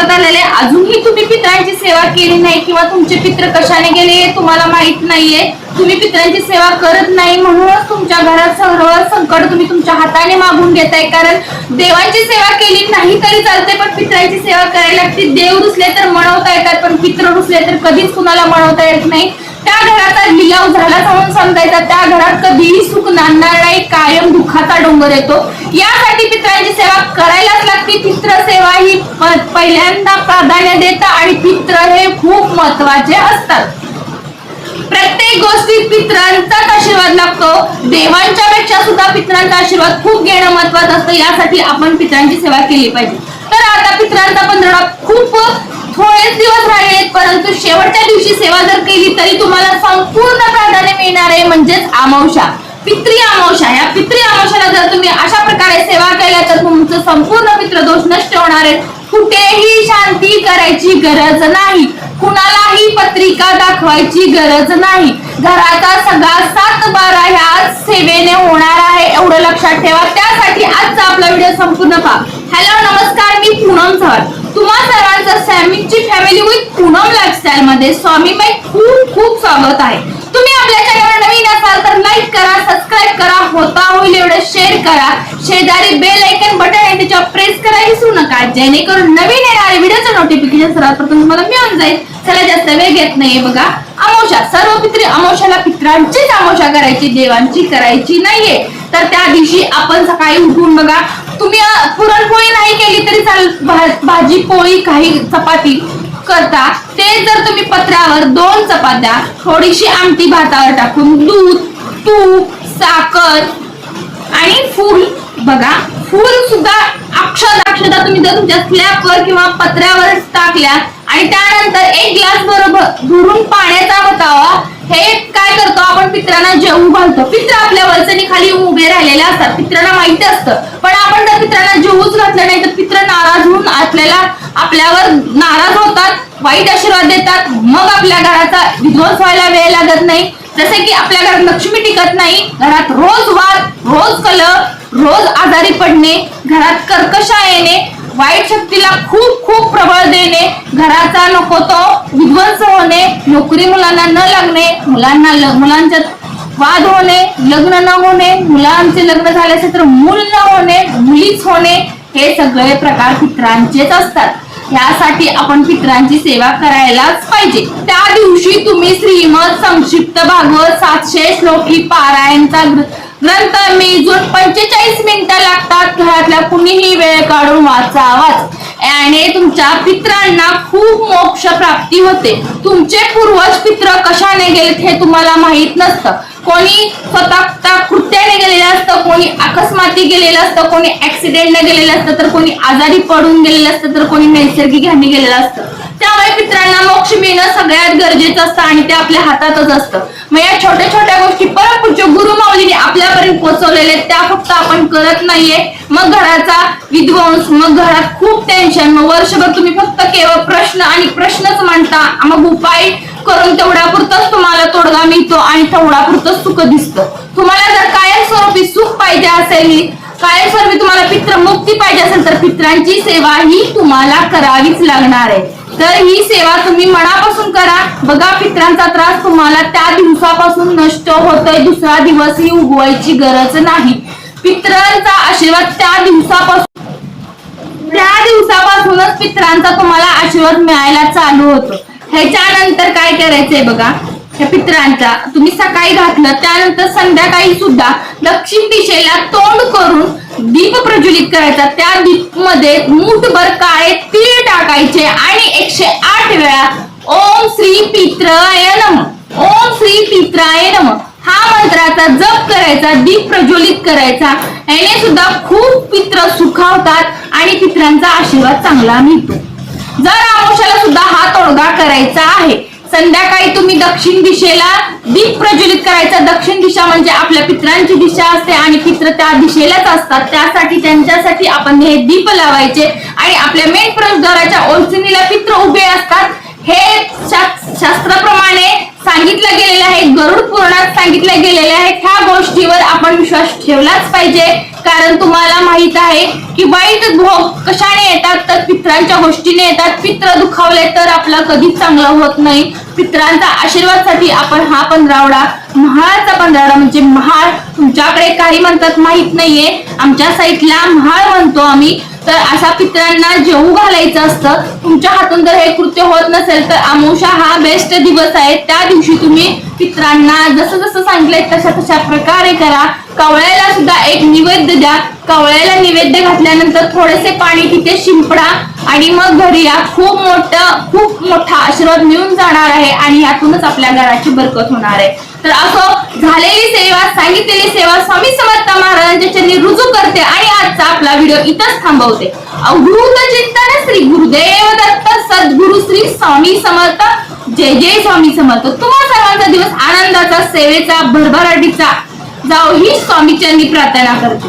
सोबत आलेले अजूनही तुम्ही पितरांची सेवा केली नाही किंवा तुमचे पित्र कशाने गेले हे तुम्हाला माहीत नाहीये. तुम्ही पितरांची सेवा करत नाही म्हणूनच तुमच्या घरात सर्व संकट तुम्ही तुमच्या हाताने मागून घेताय. कारण देवांची सेवा केली नाही तरी चालते पण पितरांची सेवा करायला लागते देव रुसले तर म्हणवता येतात पण पित्र रुसले तर कधीच कुणाला म्हणवता येत नाही. त्या घराचा लिलाव समजायचा. त्या घरात कधीही सुख नांदणार नाही कायम दुःखाचा डोंगर येतो. यासाठी पित्रांची सेवा करायलाच लागते. पित्र सेवा ही पहिल्यांदा प्राधान्य देतं आणि पित्र हे खूप महत्त्वाचे असतात. प्रत्येक गोष्टीत पित्रांचाच आशीर्वाद लागतो. देवांच्या पेक्षा सुद्धा पित्रांचा आशीर्वाद खूप घेणं महत्वाचं असतं. यासाठी आपण पित्रांची सेवा केली पाहिजे. तर आता पित्रांचा पंधरवडा खूप थोडेच दिवस राहिलेत परंतु शेवटच्या दिवशी सेवा जर केली तरी तुम्हाला संपूर्ण प्राधान्य मिळणार आहे म्हणजेच अमावशा पित्री अमावशा या पित्री अमावशाला जर तुम्ही अशा प्रकारे सेवा केल्या तर तुमचं संपूर्ण पित्रदोष नष्ट होणार आहे. कुठेही शांती करायची गरज नाही. कुणालाही पत्रिका दाखवायची गरज नाही. घराचा सगळा सात बारा ह्या होणार आहे एवढं लक्षात ठेवा. त्यासाठी आजचा आपला व्हिडिओ संपूर्ण पहा. हॅलो नमस्कार मी पूनम चव्हाण तुम्हा सर्वांचं सॅमिकची फॅमिली विथ पूनम लाईफस्टाईल मध्ये स्वामीबाई खूप खूप स्वागत आहे. तुम्ही आपल्या चॅनलवर नवीन असाल तर लाईक करा सबस्क्राईब करा. होता होईल एवढं शेअर करा. शेजारी बेल आयकन बटन आहे त्याच्यावर प्रेस करा. विसरू नका. जेणेकरून नवीन येणारे व्हिडिओचं नोटिफिकेशन सर्वात प्रथम तुम्हाला मिळून जाईल. त्याला जास्त वेळ घेत नाहीये बघा. अमोशा सर्व पित्री अमोशाला पित्रांचीच अमोशा करायची देवांची करायची नाहीये. तर त्या दिवशी आपण सकाळी उठून बघा तुम्ही पुरणपोळी नाही केली तरी चाल भा- भाजी पोळी काही चपाती करता. ते जर तुम्ही पत्र्यावर दोन चपात्या थोडीशी आमटी भातावर टाकून दूध तूप साखर आणि फूल बघा फूल सुद्धा अक्षर अक्षता तुम्ही जर तुमच्या स्लॅबवर किंवा पत्र्यावर टाकल्या आणि त्यानंतर एक ग्लास बरोबर भरून पाण्याचा वतावा हे काय करतो आपण? पित्रांना जेवू घालतो. पित्र आपल्या वरचणी खाली उभे राहिलेले असतात. पित्रांना माहिती असतं. पण आपण जर पित्रांना जेवूच घातलं नाही तर पित्र नाराज होऊन आपल्याला आपल्यावर नाराज होतात वाईट आशीर्वाद देतात. मग आपल्या घराचा विध्वंस व्हायला वेळ लागत नाही. जसे की आपल्या घरात लक्ष्मी टिकत नाही. घरात रोज वाद रोज कलह रोज आजारी पडणे घरात कर्कशा येणे वाईट शक्तीला खूप खूप प्रबळ देणे घराचा नको तो विध्वंस होणे नोकरी मुलांना न लागणे मुलांना मुलांच्या वाद होणे लग्न न होणे मुलांचे लग्न झाले असेल तर मूल न होणे मुलीच होणे हे सगळे प्रकार पित्रांचेच असतात. यासाठी आपण पित्रांची सेवा करायलाच पाहिजे. त्या दिवशी तुम्ही श्रीमद संक्षिप्त भागवत सातशे श्लोकी पारायणचा नंतर मी जो पंचेचाळीस मिनिटं लागतात घरातल्या कुणीही वेळ काढून वाचावाच याने तुमच्या पित्रांना खूप मोक्ष प्राप्ती होते. तुमचे पूर्वज पित्र कशाने गेलेत हे तुम्हाला माहीत नसतं. कोणी स्वतः कृत्याने गेलेलं असतं कोणी अकस्माती गेलेलं असतं कोणी ऍक्सिडेंटने गेलेलं असतं तर कोणी आजारी पडून गेलेलं असतं तर कोणी नैसर्गिक ह्याने गेलेलं असतं. त्यामुळे पित्रांना मोक्ष मिळणं सगळ्यात गरजेचं असतं आणि ते आपल्या हातातच असतं. मग या छोट्या छोट्या गोष्टी परमपूज्य गुरु माऊलीने आपल्यापर्यंत पोहोचवलेल्या त्या फक्त आपण करत नाहीये. मग घराचा विध्वंस मग घरात खूप टेन्शन मग वर्षभर तुम्ही फक्त केवळ प्रश्न आणि प्रश्नच मांडता. मग उपाय करून तेवढ्यापुरतच तुम्हाला तोडगा मिळतो आणि तेवढ्यापुरतच सुख दिसतं. तुम्हाला जर कायमस्वरूपी सुख पाहिजे असेल कायमस्वरूपी तुम्हाला पित्र मुक्ती पाहिजे असेल तर पित्रांची सेवा ही तुम्हाला करावीच लागणार आहे. तर ही सेवा तुम्ही मनापासून करा. बघा पित्रांचा त्रास तुम्हाला त्या दिवसापासून नष्ट होतोय. दुसरा दिवस ही उगवायची गरज नाही. पित्रांचा आशीर्वाद त्या दिवसापासून त्या दिवसापासूनच पित्रांचा तुम्हाला आशीर्वाद मिळायला चालू होतो. ह्याच्यानंतर काय करायचंय बघा त्या पित्रांचा. तुम्ही सकाळी घातलं त्यानंतर संध्याकाळी सुद्धा दक्षिण दिशेला तोंड करून दीप प्रज्वलित करायचा. त्या दीपमध्ये मुठभर काळे तीळ टाकायचे आणि एकशे आठ वेळा ओम श्री पित्राय नम. ओम श्री पित्राय नम. हा मंत्राचा जप करायचा दीप प्रज्वलित करायचा. याने सुद्धा खूप पित्र सुखावतात आणि पित्रांचा आशीर्वाद चांगला मिळतो. जर आमोशाला सुद्धा हा तोडगा करायचा आहे संध्याकाळी तुम्ही दक्षिण दिशेला दीप प्रज्वलित करायचा. दक्षिण दिशा म्हणजे आपल्या पित्रांची दिशा असते आणि पित्र त्या दिशेलाच असतात. त्यासाठी त्यांच्यासाठी आपण हे दीप लावायचे. आणि आपल्या मेन प्रवेशद्वाराच्या ओळचणीला पित्र उभे असतात. हे शास्त्राप्रमाणे सांगितलं गेलेलं आहे गरुड पुराणात सांगितलं गेलेलं आहे ह्या गोष्टीवर आपण विश्वास ठेवलाच पाहिजे. कारण तुम्हाला माहीत आहे की वाईट भोग कशाने येतात? तर पित्रांच्या गोष्टीने येतात. पित्र दुखावले तर आपलं कधीच चांगलं होत नाही. पित्रांचा आशीर्वादसाठी आपण हा पंधरावडा महाळाचा पंधरावडा म्हणजे महाळ तुमच्याकडे काही म्हणतात माहीत नाहीये. आमच्या साईडला महाळ म्हणतो आम्ही. तर अशा पित्रांना जेवू घालायचं असतं. तुमच्या हातून जर हे कृत्य होत नसेल तर अमावस्या हा बेस्ट दिवस आहे. त्या दिवशी तुम्ही पित्रांना जसं जसं सांगितलंय तशा तशा प्रकारे करा. कवळ्याला सुद्धा एक निवेद्य द्या. कवळ्याला निवेद्य घातल्यानंतर थोडेसे पाणी तिथे शिंपडा आणि मग घरी या. खूप मोठं खूप मोठा आशीर्वाद मिळून जाणार आहे आणि यातूनच आपल्या घराची बरकत होणार आहे. तर असं झालेली सेवा सांगितलेली सेवा स्वामी समर्थ महाराजांच्या चरणी रुजू करते आणि आजचा आपला व्हिडिओ इथंच थांबवते. अवधूत चिंतन श्री गुरुदेव दत्त सद्गुरु श्री स्वामी समर्थ. जय जय स्वामी समर्थ. तुम्हा सर्वांचा दिवस आनंदाचा सेवेचा भरभराटीचा जाओ ही स्वामी चरणी प्रार्थना करते.